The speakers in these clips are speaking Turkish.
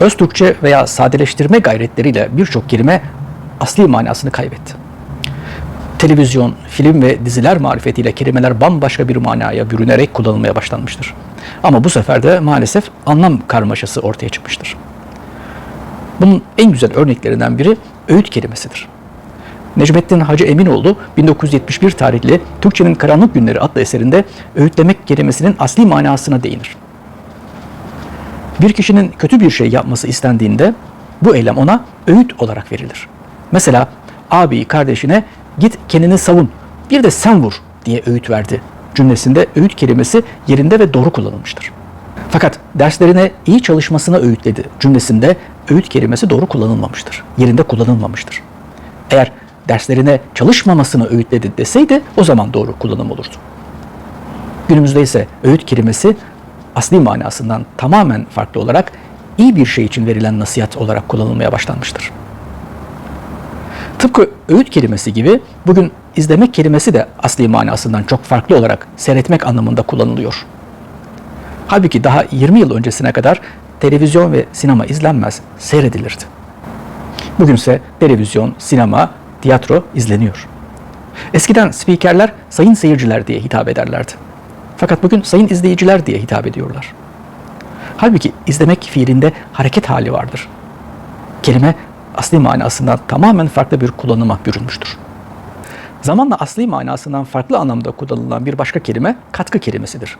Öztürkçe veya sadeleştirme gayretleriyle birçok kelime asli manasını kaybetti. Televizyon, film ve diziler marifetiyle kelimeler bambaşka bir manaya bürünerek kullanılmaya başlanmıştır. Ama bu sefer de maalesef anlam karmaşası ortaya çıkmıştır. Bunun en güzel örneklerinden biri öğüt kelimesidir. Necmettin Hacı Eminoğlu 1971 tarihli Türkçenin Karanlık Günleri adlı eserinde öğütlemek kelimesinin asli manasına değinir. Bir kişinin kötü bir şey yapması istendiğinde bu eylem ona öğüt olarak verilir. Mesela abi kardeşine git kendini savun bir de sen vur diye öğüt verdi cümlesinde öğüt kelimesi yerinde ve doğru kullanılmıştır. Fakat derslerine iyi çalışmasına öğütledi cümlesinde öğüt kelimesi doğru kullanılmamıştır. Yerinde kullanılmamıştır. Eğer derslerine çalışmamasını öğütledi deseydi o zaman doğru kullanım olurdu. Günümüzde ise öğüt kelimesi asli manasından tamamen farklı olarak iyi bir şey için verilen nasihat olarak kullanılmaya başlanmıştır. Tıpkı öğüt kelimesi gibi bugün izlemek kelimesi de asli manasından çok farklı olarak seyretmek anlamında kullanılıyor. Halbuki daha 20 yıl öncesine kadar televizyon ve sinema izlenmez, seyredilirdi. Bugünse televizyon, sinema, tiyatro izleniyor. Eskiden spikerler sayın seyirciler diye hitap ederlerdi. Fakat bugün sayın izleyiciler diye hitap ediyorlar. Halbuki izlemek fiilinde hareket hali vardır. Kelime asli manasından tamamen farklı bir kullanıma bürünmüştür. Zamanla asli manasından farklı anlamda kullanılan bir başka kelime katkı kelimesidir.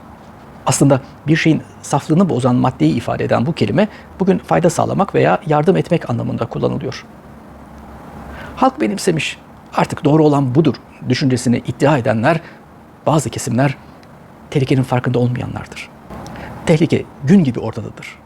Aslında bir şeyin saflığını bozan maddeyi ifade eden bu kelime bugün fayda sağlamak veya yardım etmek anlamında kullanılıyor. Halk benimsemiş, artık doğru olan budur düşüncesini iddia edenler, bazı kesimler tehlikenin farkında olmayanlardır. Tehlike gün gibi ortadadır.